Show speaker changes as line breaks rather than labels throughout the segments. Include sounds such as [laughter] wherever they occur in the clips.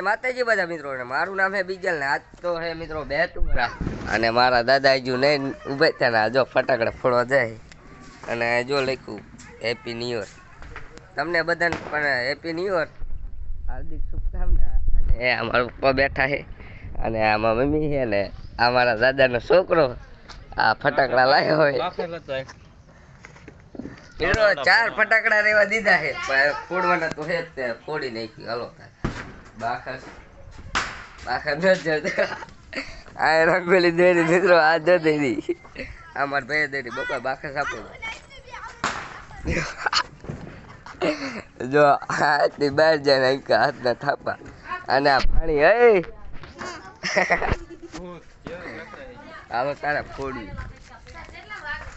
માતાજી બધા મિત્રો મારું નામ હે બીજલ, ને આજ તો હે મિત્રો બે તુમરા અને મારા દાદા ને ઉભે થયા ને જો ફટાકડા ફોડવા જાય. અને જો લખ્યું હેપી ન્યુ યર તમને બધાને પણ હેપી ન્યુ યર હાર્દિક શુભકામના. એ અમારા પપ્પા બેઠા છે અને આમાં મમ્મી છે ને, આ મારા દાદાનો છોકરો, આ ફટાકડા લાવ્યો હોય. ચાર ફટાકડા રેવા દીધા છે ફોડવાના તો હે ફોડી નાખી હાલો. બાખર. બાખર ન જતો. આ રંગોલી દોરી મિત્રો આ જો દેરી આ માર ભાઈ દેરી બપા બાખર સાપો જો હાથની બહાર જાય ને હાથના થાપા. અને આ પાણી હે? હાલો તારા ફોડવી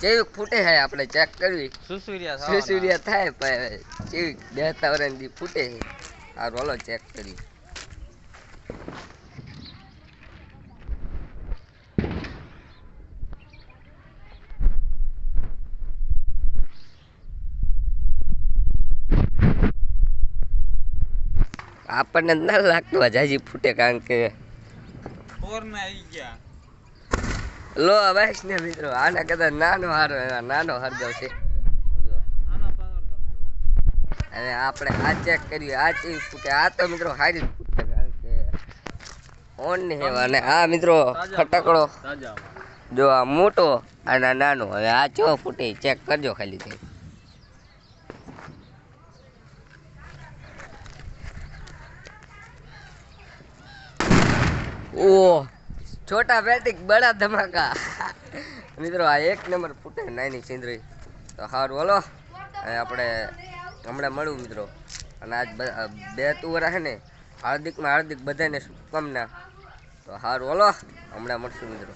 જેવી ફૂટે છે આપણે ચેક કરવી? સુસુરિયા સુસુરિયા થાય પણ જેવી બેહતા વર્ષની ફૂટે છે આ રોલો ચેક કરી આપણને ના લાગતું હજાજી ફૂટે કારણ કે લો ને મિત્રો આના કદાચ નાનો હારો નાનો હરગવ છે. અને આપણે આ ચેક કર્યું આ ચીજ ફૂટે. આ તો મિત્રો હારી ફૂટે. કારણ કે ઓન હેવા અને આ મિત્રો ફટાકડો. જો આ મોટો અને નાનો. હવે આ ચો ફૂટે? ચેક કરજો ખાલી થઈ ઓહ છોટા બેટિક બડા ધમાકા. [laughs] મિત્રો આ એક નંબર ફૂટે નાની સિંદરી. તો સારું હલો. હવે આપણે હમણાં મળું મિત્રો. અને આજ બે તુવરા છે ને, હાર્દિકમાં હાર્દિક બધાને શુભકામના. તો હારું, હલો, હમણાં મળશું મિત્રો.